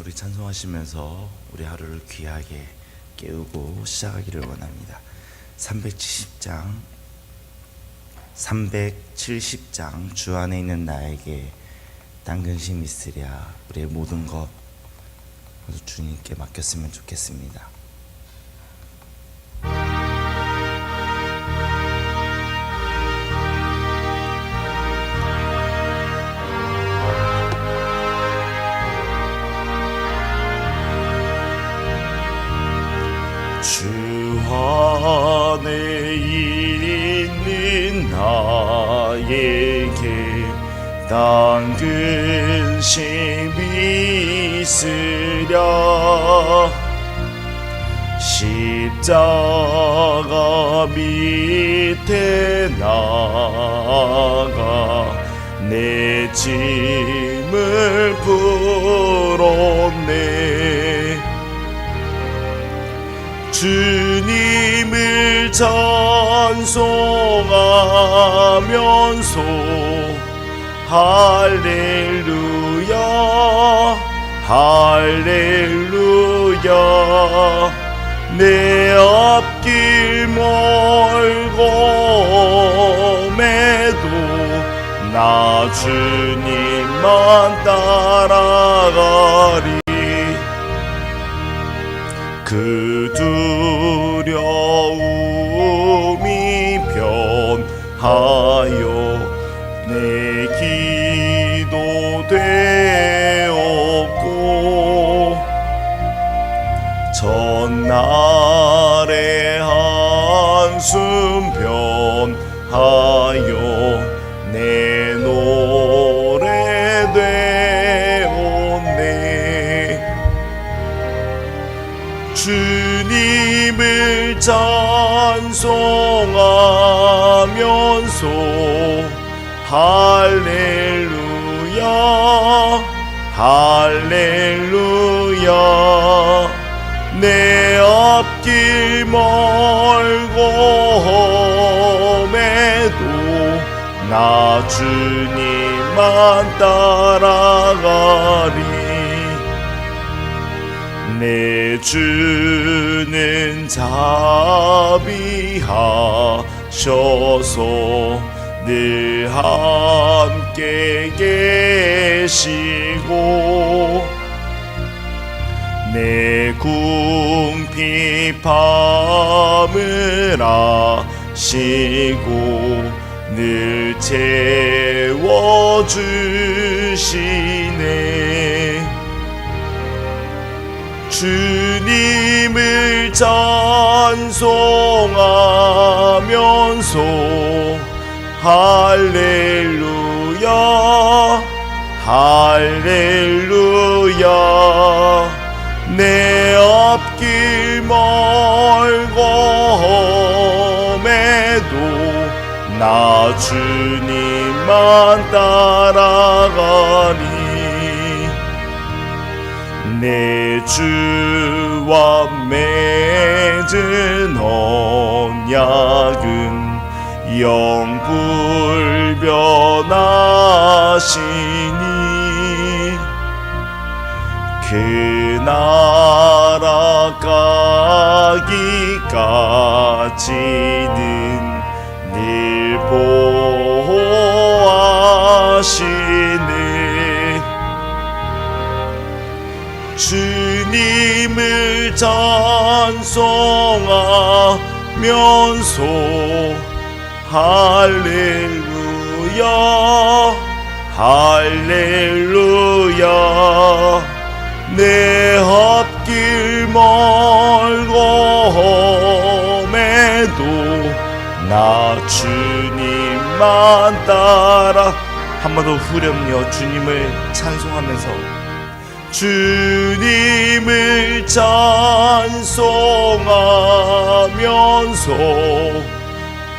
우리 찬송하시면서 우리 하루를 귀하게 깨우고 시작하기를 원합니다. 370장 370장 주 안에 있는 나에게 딴 근심 있으랴 우리의 모든 것 모두 주님께 맡겼으면 좋겠습니다. 딴 근심이 있으랴 십자가 밑에 나가 내 짐을 풀었네. 주님을 찬송하면서 할렐루야 할렐루야. 내 앞길 멀고 매도 나 주님만 따라가리. 그두 전날의 한숨 변하여 내 노래 되었네. 주님을 찬송하면서 할렐루야 할렐루야. 내 앞길 멀고매도 나 주님만 따라가리. 내 주는 자비하셔서 늘 함께 계시고 내 궁핍함을 아시고 늘 채워주시네. 주님을 찬송하면서 할렐루야 할렐루야. 내 앞길 멀고매도 나 주님만 따라가리 내 주와 맺은 언약은 영불변하시니 그 나라 가기까지는 늘 보호하시네. 주님을 찬송하면서 할렐루야 할렐루야. 내 주님만 따라. 한 번 더 후렴요 주님을 찬송하면서 주님을 찬송하면서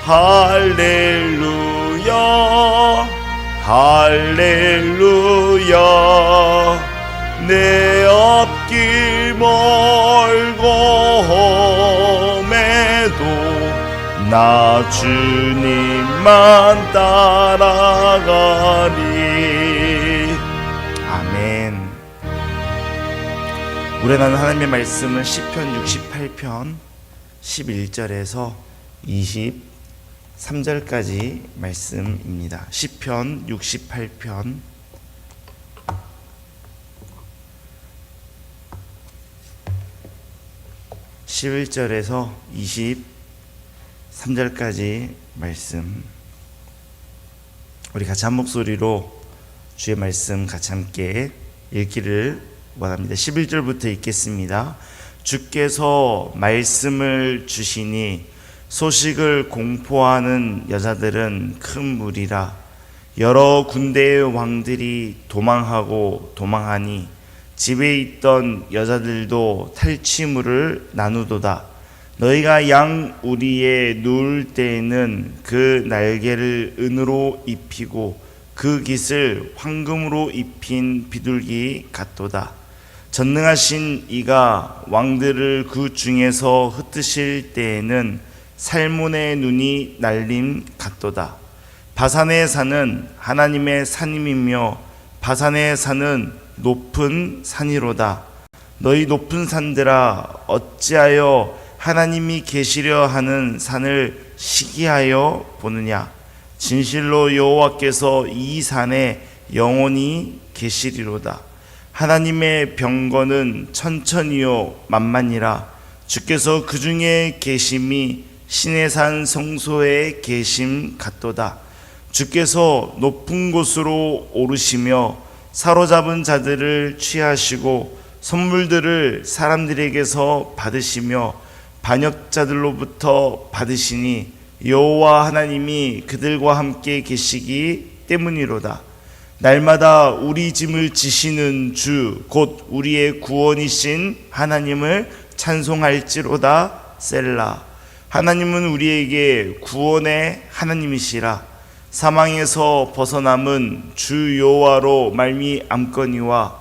할렐루야 할렐루야. 내 앞길 멀고 나 주님만 따라가리. 아멘. 우리 나는 하나님의 말씀은 시편 68편 11절에서 23절까지 말씀입니다. 시편 68편. 11절에서 23 절까지 말씀 우리 같이 한 목소리로 주의 말씀 같이 함께 읽기를 원합니다. 11절부터 읽겠습니다. 주께서 말씀을 주시니 소식을 공포하는 여자들은 큰 무리라 여러 군대의 왕들이 도망하고 도망하니 집에 있던 여자들도 탈취물을 나누도다. 너희가 양 우리에 누울 때에는 그 날개를 은으로 입히고 그 깃을 황금으로 입힌 비둘기 같도다. 전능하신 이가 왕들을 그 중에서 흩으실 때에는 살몬의 눈이 날림 같도다. 바산에 사는 하나님의 산임이며 바산에 사는 높은 산이로다. 너희 높은 산들아 어찌하여 하나님이 계시려 하는 산을 시기하여 보느냐 진실로 여호와께서 이 산에 영원히 계시리로다. 하나님의 병거는 천천히요 만만이라 주께서 그 중에 계심이 신의 산 성소에 계심 같도다. 주께서 높은 곳으로 오르시며 사로잡은 자들을 취하시고 선물들을 사람들에게서 받으시며 반역자들로부터 받으시니 여호와 하나님이 그들과 함께 계시기 때문이로다. 날마다 우리 짐을 지시는 주 곧 우리의 구원이신 하나님을 찬송할지로다 셀라. 하나님은 우리에게 구원의 하나님이시라. 사망에서 벗어남은 주 여호와로 말미암거니와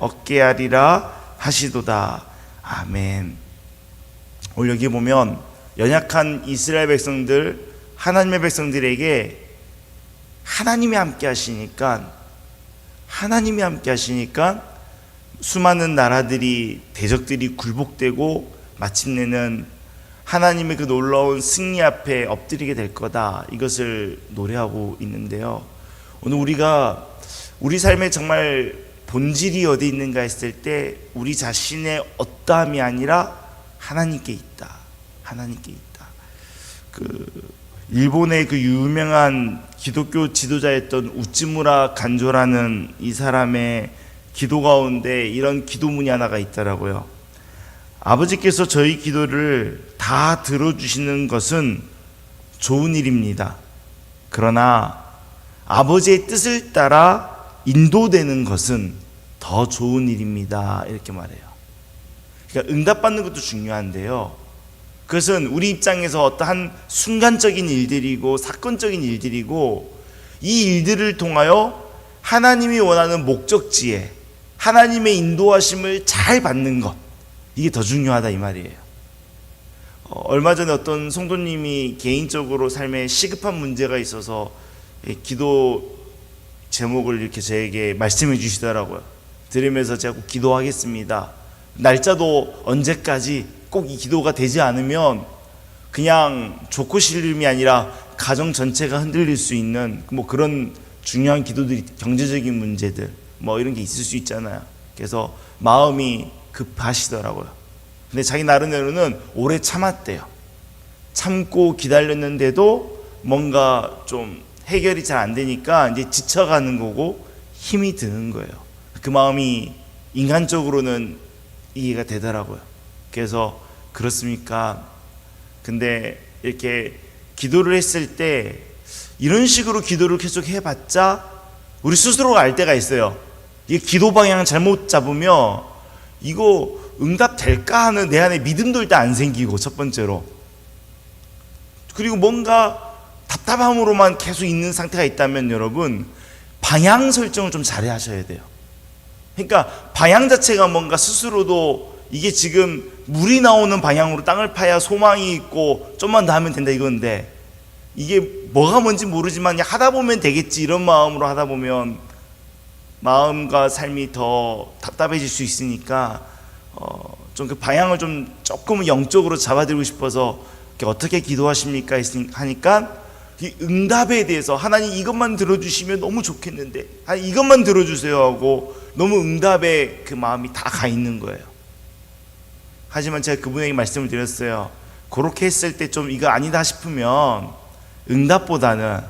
얻게 하리라 하시도다. 아멘. 오늘 여기 보면 연약한 이스라엘 백성들, 하나님의 백성들에게 하나님이 함께 하시니까 하나님이 함께 하시니까 수많은 나라들이 대적들이 굴복되고 마침내는 하나님의 그 놀라운 승리 앞에 엎드리게 될 거다. 이것을 노래하고 있는데요. 오늘 우리가 우리 삶에 정말 본질이 어디 있는가 했을 때 우리 자신의 어떠함이 아니라 하나님께 있다. 하나님께 있다. 그 일본의 그 유명한 기독교 지도자였던 우찌무라 간조라는 이 사람의 기도 가운데 이런 기도문이 하나가 있더라고요. 아버지께서 저희 기도를 다 들어주시는 것은 좋은 일입니다. 그러나 아버지의 뜻을 따라 인도되는 것은 더 좋은 일입니다. 이렇게 말해요. 그러니까 응답받는 것도 중요한데요. 그것은 우리 입장에서 어떠한 순간적인 일들이고 사건적인 일들이고 이 일들을 통하여 하나님이 원하는 목적지에 하나님의 인도하심을 잘 받는 것 이게 더 중요하다 이 말이에요. 어, 얼마 전에 어떤 성도님이 개인적으로 삶에 시급한 문제가 있어서 기도 제목을 이렇게 저에게 말씀해 주시더라고요. 들으면서 제가 꼭 기도하겠습니다. 날짜도 언제까지 꼭 이 기도가 되지 않으면 그냥 좋고 싫음이 아니라 가정 전체가 흔들릴 수 있는 뭐 그런 중요한 기도들이 경제적인 문제들 뭐 이런 게 있을 수 있잖아요. 그래서 마음이 급하시더라고요. 근데 자기 나름대로는 오래 참았대요. 참고 기다렸는데도 뭔가 좀 해결이 잘 안 되니까 이제 지쳐가는 거고 힘이 드는 거예요. 그 마음이 인간적으로는 이해가 되더라고요. 그래서 그렇습니까? 근데 이렇게 기도를 했을 때 이런 식으로 기도를 계속 해봤자 우리 스스로가 알 때가 있어요. 이 기도 방향 잘못 잡으면 이거 응답 될까 하는 내 안에 믿음도 일단 안 생기고 첫 번째로 그리고 뭔가 답답함으로만 계속 있는 상태가 있다면 여러분 방향 설정을 좀 잘해 하셔야 돼요. 그러니까 방향 자체가 뭔가 스스로도 이게 지금 물이 나오는 방향으로 땅을 파야 소망이 있고 좀만 더 하면 된다 이건데 이게 뭐가 뭔지 모르지만 하다 보면 되겠지 이런 마음으로 하다 보면 마음과 삶이 더 답답해질 수 있으니까 어, 좀 그 방향을 좀 조금은 영적으로 잡아들고 싶어서 어떻게 기도하십니까 하니까 이 응답에 대해서 하나님 이것만 들어주시면 너무 좋겠는데 아니 이것만 들어주세요 하고 너무 응답에 그 마음이 다 가 있는 거예요. 하지만 제가 그분에게 말씀을 드렸어요. 그렇게 했을 때 좀 이거 아니다 싶으면 응답보다는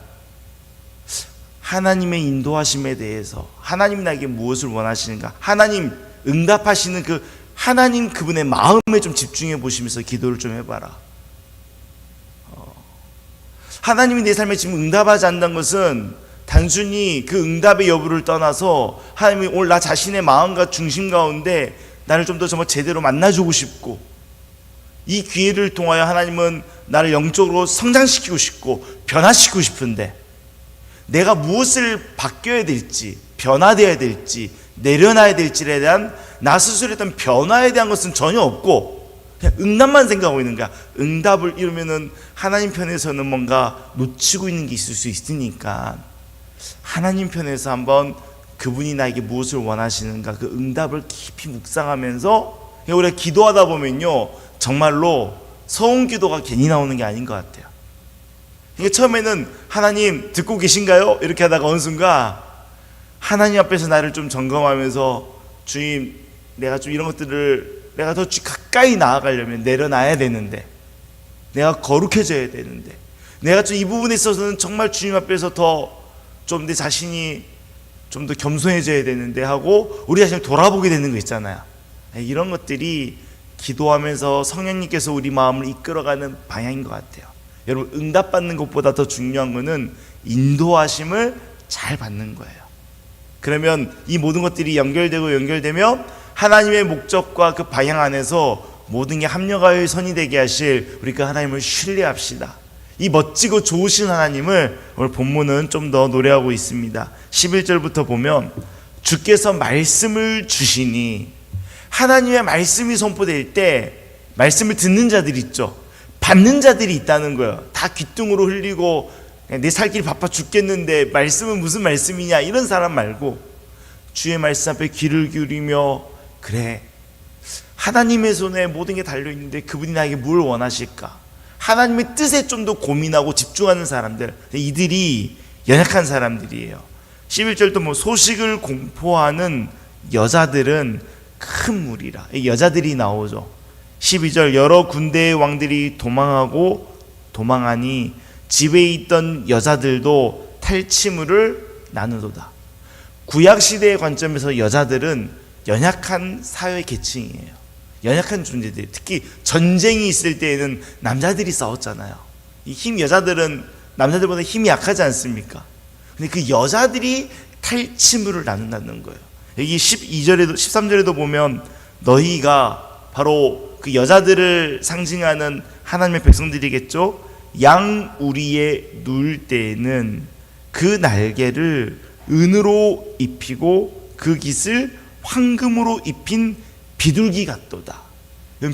하나님의 인도하심에 대해서 하나님이 나에게 무엇을 원하시는가 하나님 응답하시는 그 하나님 그분의 마음에 좀 집중해 보시면서 기도를 좀 해봐라 어, 하나님이 내 삶에 지금 응답하지 않는 것은 단순히 그 응답의 여부를 떠나서 하나님이 오늘 나 자신의 마음과 중심 가운데 나를 좀 더 정말 제대로 만나주고 싶고 이 기회를 통하여 하나님은 나를 영적으로 성장시키고 싶고 변화시키고 싶은데 내가 무엇을 바뀌어야 될지 변화되어야 될지 내려놔야 될지에 대한 나 스스로에 대한 변화에 대한 것은 전혀 없고 그냥 응답만 생각하고 있는 거야 응답을 이루면은 하나님 편에서는 뭔가 놓치고 있는 게 있을 수 있으니까 하나님 편에서 한번 그분이 나에게 무엇을 원하시는가 그 응답을 깊이 묵상하면서 우리가 기도하다 보면요 정말로 서운 기도가 괜히 나오는 게 아닌 것 같아요. 이게 처음에는 하나님 듣고 계신가요? 이렇게 하다가 어느 순간 하나님 앞에서 나를 좀 점검하면서 주님 내가 좀 이런 것들을 내가 더 가까이 나아가려면 내려놔야 되는데 내가 거룩해져야 되는데 내가 좀 이 부분에 있어서는 정말 주님 앞에서 더 좀 내 자신이 좀 더 겸손해져야 되는데 하고 우리 자신을 돌아보게 되는 거 있잖아요. 이런 것들이 기도하면서 성령님께서 우리 마음을 이끌어가는 방향인 것 같아요. 여러분 응답받는 것보다 더 중요한 것은 인도하심을 잘 받는 거예요. 그러면 이 모든 것들이 연결되고 연결되며 하나님의 목적과 그 방향 안에서 모든 게 합력하여 선이 되게 하실 우리 그 하나님을 신뢰합시다. 이 멋지고 좋으신 하나님을 오늘 본문은 좀 더 노래하고 있습니다. 11절부터 보면 주께서 말씀을 주시니 하나님의 말씀이 선포될 때 말씀을 듣는 자들이 있죠. 받는 자들이 있다는 거예요. 다 귀뚱으로 흘리고 내 살길 바빠 죽겠는데 말씀은 무슨 말씀이냐 이런 사람 말고 주의 말씀 앞에 귀를 기울이며 그래 하나님의 손에 모든 게 달려 있는데 그분이 나에게 뭘 원하실까? 하나님의 뜻에 좀 더 고민하고 집중하는 사람들 이들이 연약한 사람들이에요. 11절도 뭐 소식을 공포하는 여자들은 큰 무리라. 이 여자들이 나오죠. 12절 여러 군대의 왕들이 도망하고 도망하니 집에 있던 여자들도 탈취물을 나누도다. 구약 시대의 관점에서 여자들은 연약한 사회 계층이에요. 연약한 존재들. 특히 전쟁이 있을 때에는 남자들이 싸웠잖아요. 이 힘 여자들은 남자들보다 힘이 약하지 않습니까? 근데 그 여자들이 탈취물을 나눈다는 거예요. 여기 12절에도 13절에도 보면 너희가 바로 그 여자들을 상징하는 하나님의 백성들이겠죠. 양 우리에 누울 때에는 그 날개를 은으로 입히고 그 깃을 황금으로 입힌 비둘기 같도다.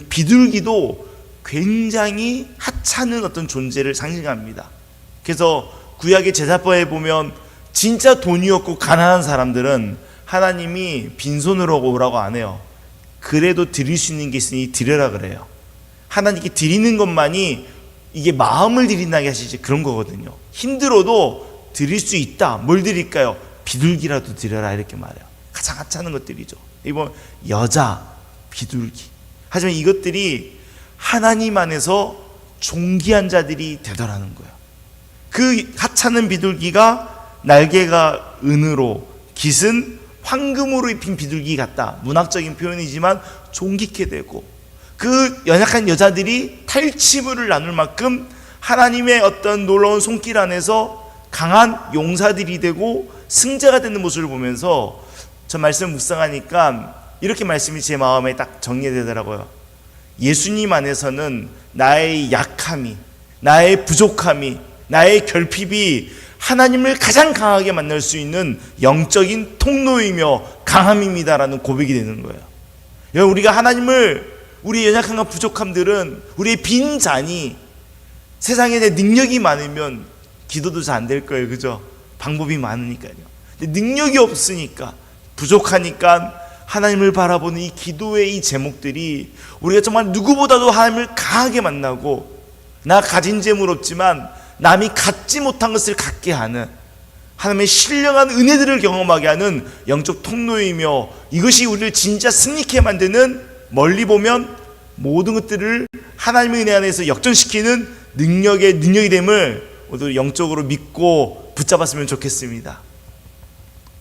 비둘기도 굉장히 하찮은 어떤 존재를 상징합니다. 그래서 구약의 제사법에 보면 진짜 돈이 없고 가난한 사람들은 하나님이 빈손으로 오라고 안 해요. 그래도 드릴 수 있는 게 있으니 드려라 그래요. 하나님께 드리는 것만이 이게 마음을 드린다게 하시지 그런 거거든요. 힘들어도 드릴 수 있다. 뭘 드릴까요? 비둘기라도 드려라 이렇게 말해요. 하찮은 것들이죠. 이번 여자 비둘기. 하지만 이것들이 하나님 안에서 존귀한 자들이 되더라는 거예요. 그 하찮은 비둘기가 날개가 은으로 깃은 황금으로 입힌 비둘기 같다. 문학적인 표현이지만 존귀케 되고 그 연약한 여자들이 탈취물을 나눌 만큼 하나님의 어떤 놀라운 손길 안에서 강한 용사들이 되고 승자가 되는 모습을 보면서 저 말씀 묵상하니까 이렇게 말씀이 제 마음에 딱 정리되더라고요. 예수님 안에서는 나의 약함이, 나의 부족함이, 나의 결핍이 하나님을 가장 강하게 만날 수 있는 영적인 통로이며 강함입니다라는 고백이 되는 거예요. 여러분, 우리가 하나님을 우리의 연약함과 부족함들은 우리의 빈 잔이 세상에 내 능력이 많으면 기도도 잘 안 될 거예요. 그죠? 방법이 많으니까요. 근데 능력이 없으니까 부족하니까 하나님을 바라보는 이 기도의 이 제목들이 우리가 정말 누구보다도 하나님을 강하게 만나고 나 가진 재물 없지만 남이 갖지 못한 것을 갖게 하는 하나님의 신령한 은혜들을 경험하게 하는 영적 통로이며 이것이 우리를 진짜 승리케 만드는 멀리 보면 모든 것들을 하나님의 은혜 안에서 역전시키는 능력의 능력이 됨을 모두 영적으로 믿고 붙잡았으면 좋겠습니다.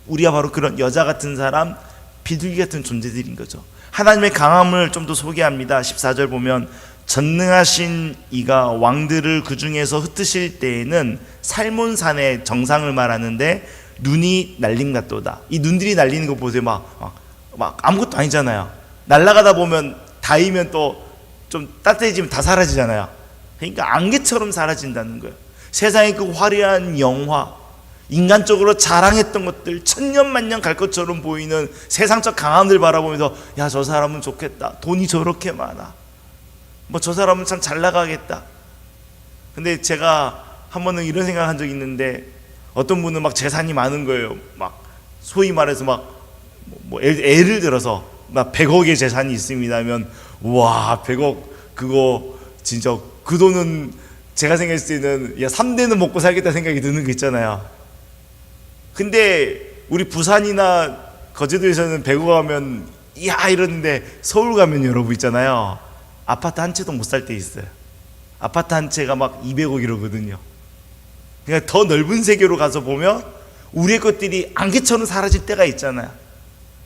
우리가 바로 그런 여자 같은 사람, 비둘기 같은 존재들인 거죠. 하나님의 강함을 좀 더 소개합니다. 14절 보면 전능하신 이가 왕들을 그 중에서 흩으실 때에는 살몬산의 정상을 말하는데 눈이 날림 같도다. 이 눈들이 날리는 거 보세요. 막, 막, 막 아무것도 아니잖아요. 날아가다 보면 닿으면 또 좀 따뜻해지면 다 사라지잖아요. 그러니까 안개처럼 사라진다는 거예요. 세상의 그 화려한 영화, 인간적으로 자랑했던 것들 천년만년 갈 것처럼 보이는 세상적 강함들 바라보면서 야 저 사람은 좋겠다. 돈이 저렇게 많아. 뭐 저 사람은 참 잘 나가겠다. 근데 제가 한 번은 이런 생각한 적이 있는데 어떤 분은 막 재산이 많은 거예요. 막 소위 말해서 막 뭐 예를, 예를 들어서 막 100억의 재산이 있습니다 하면 와 100억 그거 진짜 그 돈은 제가 생각했을 때는 야 3대는 먹고 살겠다 생각이 드는 거 있잖아요 근데 우리 부산이나 거제도에서는 배구 가면 이야 이러는데 서울 가면 여러분 있잖아요. 아파트 한 채도 못 살 때 있어요. 아파트 한 채가 막 200억 이러거든요. 그러니까 더 넓은 세계로 가서 보면 우리의 것들이 안개처럼 사라질 때가 있잖아요.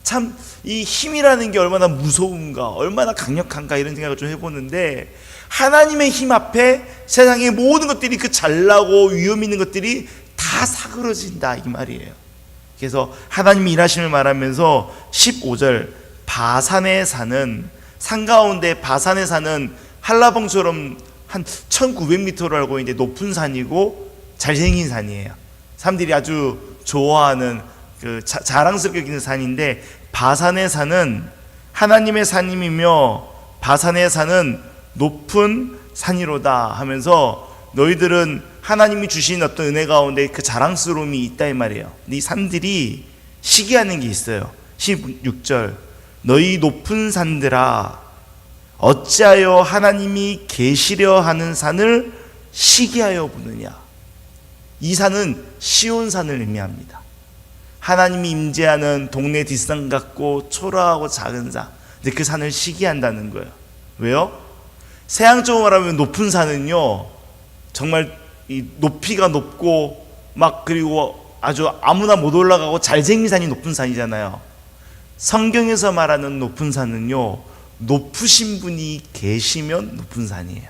참 이 힘이라는 게 얼마나 무서운가, 얼마나 강력한가 이런 생각을 좀 해보는데 하나님의 힘 앞에 세상의 모든 것들이 그 잘나고 위험 있는 것들이 다 사그러진다 이 말이에요. 그래서 하나님이 일하심을 말하면서 15절 바산에 사는 산 가운데 바산에 사는 한라봉처럼 한 1900m로 알고 있는데 높은 산이고 잘생긴 산이에요. 사람들이 아주 좋아하는 그 자, 자랑스럽게 여기는 산인데 바산의 산은 하나님의 산임이며 바산의 산은 높은 산이로다 하면서 너희들은 하나님이 주신 어떤 은혜 가운데 그 자랑스러움이 있다 이 말이에요. 이 산들이 시기하는 게 있어요. 16절 너희 높은 산들아 어찌하여 하나님이 계시려 하는 산을 시기하여 부느냐 이 산은 시온 산을 의미합니다. 하나님이 임재하는 동네 뒷산 같고 초라하고 작은 산. 근데 그 산을 시기한다는 거예요. 왜요? 세상적으로 말하면 높은 산은요. 정말 이 높이가 높고 막 그리고 아주 아무나 못 올라가고 잘생긴 산이 높은 산이잖아요. 성경에서 말하는 높은 산은요. 높으신 분이 계시면 높은 산이에요.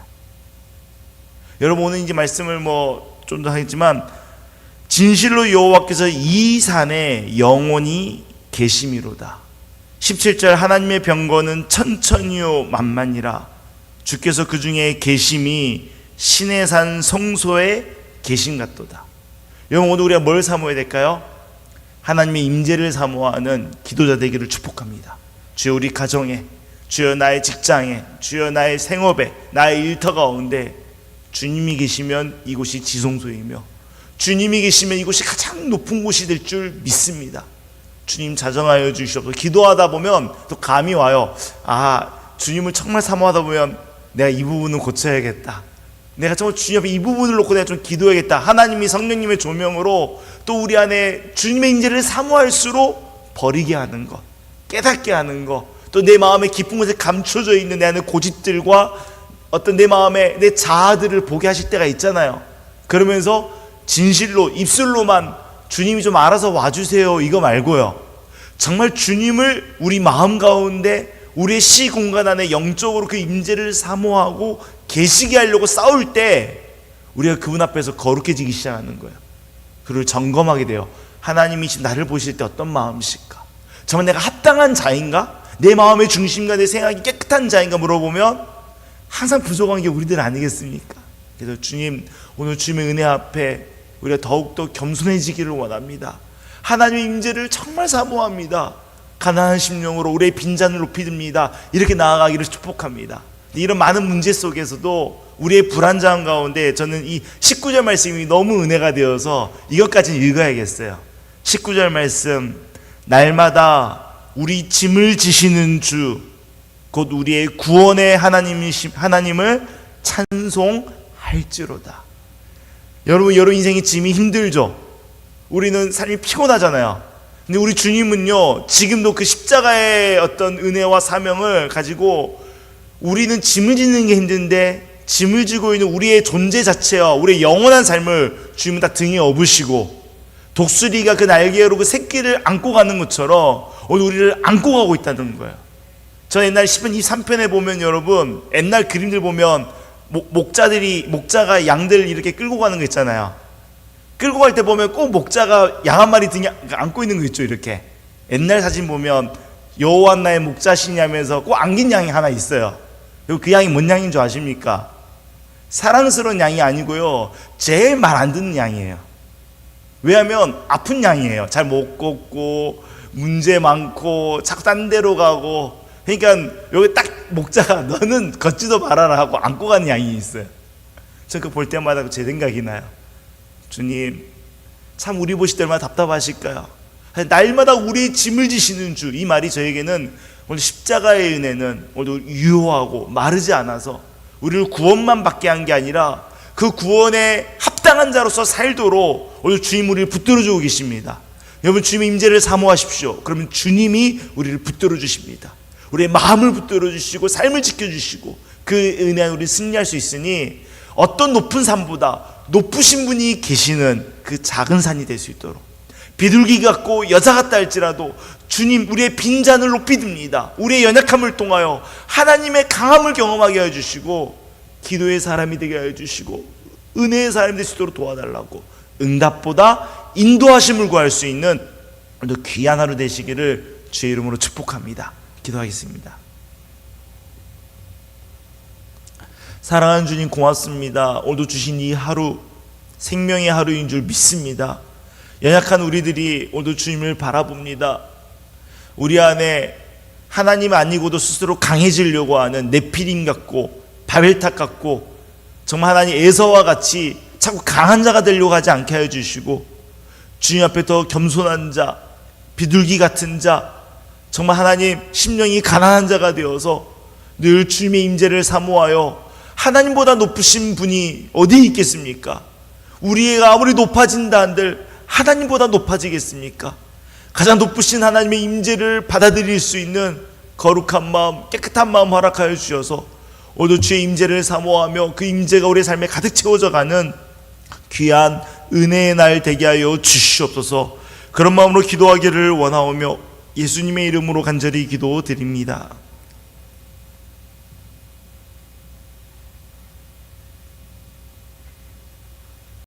여러분 오늘 이제 말씀을 뭐 좀 더 하겠지만 진실로 여호와께서 이 산에 영원히 계심이로다. 17절 하나님의 병거는 천천히요 만만이라 주께서 그 중에 계심이 신의 산 성소에 계신 같도다. 여러분 오늘 우리가 뭘 사모해야 될까요? 하나님의 임재를 사모하는 기도자 되기를 축복합니다. 주여 우리 가정에 주여 나의 직장에 주여 나의 생업에 나의 일터 가운데 주님이 계시면 이곳이 지성소이며 주님이 계시면 이곳이 가장 높은 곳이 될 줄 믿습니다. 주님 자정하여 주시옵소서. 기도하다 보면 또 감이 와요. 아, 주님을 정말 사모하다 보면 내가 이 부분은 고쳐야겠다. 내가 정말 주님 앞에 이 부분을 놓고 내가 좀 기도해야겠다. 하나님이 성령님의 조명으로 또 우리 안에 주님의 인재를 사모할수록 버리게 하는 것, 깨닫게 하는 것, 또 내 마음에 깊은 곳에 감춰져 있는 내 안의 고집들과 어떤 내 마음에 내 자아들을 보게 하실 때가 있잖아요. 그러면서 진실로 입술로만 주님이 좀 알아서 와주세요 이거 말고요. 정말 주님을 우리 마음 가운데 우리의 시 공간 안에 영적으로 그 임재를 사모하고 계시게 하려고 싸울 때 우리가 그분 앞에서 거룩해지기 시작하는 거예요. 그를 점검하게 돼요. 하나님이 지금 나를 보실 때 어떤 마음이실까? 정말 내가 합당한 자인가? 내 마음의 중심과 내 생각이 깨끗한 자인가 물어보면 항상 부족한 게 우리들 아니겠습니까? 그래서 주님 오늘 주님의 은혜 앞에 우리가 더욱더 겸손해지기를 원합니다. 하나님의 임재를 정말 사모합니다. 가난한 심령으로 우리의 빈잔을 높이 듭니다. 이렇게 나아가기를 축복합니다. 이런 많은 문제 속에서도 우리의 불안정한 가운데 저는 이 19절 말씀이 너무 은혜가 되어서 이것까지 읽어야겠어요. 19절 말씀 날마다 우리 짐을 지시는 주 곧 우리의 구원의 하나님이시 하나님을 찬송할지로다. 여러분 여러분 인생의 짐이 힘들죠. 우리는 삶이 피곤하잖아요. 근데 우리 주님은요 지금도 그 십자가의 어떤 은혜와 사명을 가지고 우리는 짐을 짓는 게 힘든데 짐을 지고 있는 우리의 존재 자체와 우리의 영원한 삶을 주님은 다 등에 업으시고 독수리가 그 날개로 그 새끼를 안고 가는 것처럼 오늘 우리를 안고 가고 있다는 거예요. 저 옛날 10편 23편에 보면 여러분 옛날 그림들 보면 목, 목자들이 목자가 양들 이렇게 끌고 가는 거 있잖아요. 끌고 갈 때 보면 꼭 목자가 양 한 마리 등에 안고 있는 거 있죠 이렇게. 옛날 사진 보면 여호와 나의 목자시니 하면서 꼭 안긴 양이 하나 있어요. 그리고 그 양이 뭔 양인 줄 아십니까? 사랑스러운 양이 아니고요. 제일 말 안 듣는 양이에요. 왜냐하면 아픈 양이에요. 잘 못 걷고 문제 많고 자꾸 딴 데로 가고 그러니까 여기 딱 목자가 너는 걷지도 말아라 하고 안고 가는 양이 있어요. 저 그 볼 때마다 제 생각이 나요. 주님, 참 우리 보실 때마다 답답하실까요? 날마다 우리의 짐을 지시는 주. 이 말이 저에게는 오늘 십자가의 은혜는 오늘 유효하고 마르지 않아서 우리를 구원만 받게 한 게 아니라 그 구원에 합당한 자로서 살도록 오늘 주님 우리를 붙들어 주고 계십니다. 여러분 주님의 임재를 사모하십시오. 그러면 주님이 우리를 붙들어 주십니다. 우리의 마음을 붙들어 주시고 삶을 지켜 주시고 그 은혜 우리 승리할 수 있으니 어떤 높은 산보다 높으신 분이 계시는 그 작은 산이 될 수 있도록 비둘기 같고 여자 같다 할지라도 주님 우리의 빈잔을 높이 듭니다. 우리의 연약함을 통하여 하나님의 강함을 경험하게 해 주시고 기도의 사람이 되게 해 주시고 은혜의 사람이 될 수 있도록 도와달라고 응답보다 인도하심을 구할 수 있는 오늘도 귀한 하루 되시기를 주의 이름으로 축복합니다. 기도하겠습니다. 사랑하는 주님 고맙습니다. 오늘도 주신 이 하루 생명의 하루인 줄 믿습니다. 연약한 우리들이 오늘도 주님을 바라봅니다. 우리 안에 하나님 아니고도 스스로 강해지려고 하는 네피림 같고 바벨탑 같고 정말 하나님 에서와 같이 자꾸 강한 자가 되려고 하지 않게 해 주시고 주님 앞에 더 겸손한 자, 비둘기 같은 자, 정말 하나님 심령이 가난한 자가 되어서 늘 주님의 임재를 사모하여 하나님보다 높으신 분이 어디 있겠습니까? 우리가 아무리 높아진다 한들 하나님보다 높아지겠습니까? 가장 높으신 하나님의 임재를 받아들일 수 있는 거룩한 마음, 깨끗한 마음 허락하여 주셔서 오늘 주의 임재를 사모하며 그 임재가 우리의 삶에 가득 채워져 가는 귀한 은혜의 날 되게 하여 주시옵소서. 그런 마음으로 기도하기를 원하오며 예수님의 이름으로 간절히 기도드립니다.